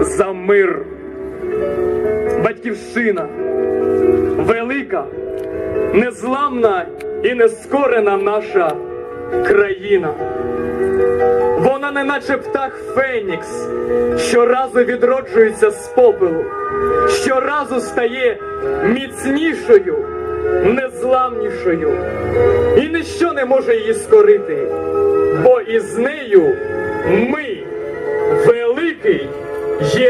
за мир. Батьківщина велика, незламна і нескорена наша країна. Вона не наче птах Фенікс, щоразу відроджується з попелу, щоразу стає міцнішою, незламнішою, і ніщо не може її скорити, бо із нею ми